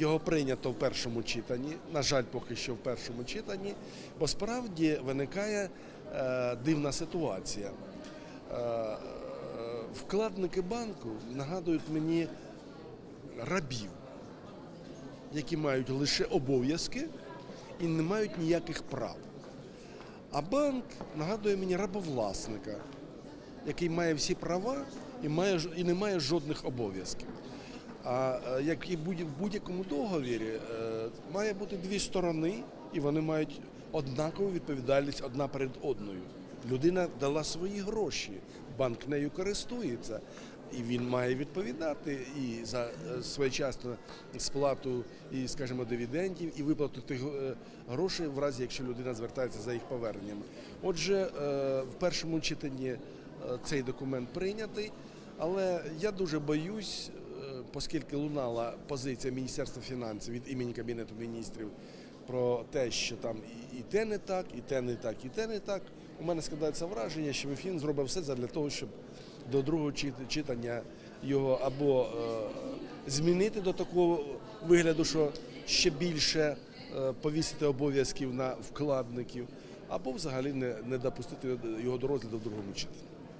його прийнято в першому читанні. На жаль, поки що в першому читанні, бо справді виникає е, дивна ситуація. Е, е, вкладники банку нагадують мені рабів, які мають лише обов'язки і не мають ніяких прав. А банк нагадує мені рабовласника, який має всі права і, має, і не має жодних обов'язків. А е, як і в будь-якому договірі е, має бути дві сторони, і вони мають однакову відповідальність одна перед одною. Людина дала свої гроші, банк нею користується, і він має відповідати і за е, своєчасну сплату і, скажімо, дивідендів, і виплату тих грошей в разі, якщо людина звертається за їх поверненням. Отже, в першому читанні цей документ прийнятий, але я дуже боюсь, оскільки лунала позиція Міністерства фінансів від імені Кабінету міністрів про те, що там і- те не так, і те не так, і те не так. У мене складається враження, що Мінфін зробив все для того, щоб до другого читання його або е, змінити до такого вигляду, що ще більше е, повісити обов'язків на вкладників, або взагалі не допустити його до розгляду в другому читанні.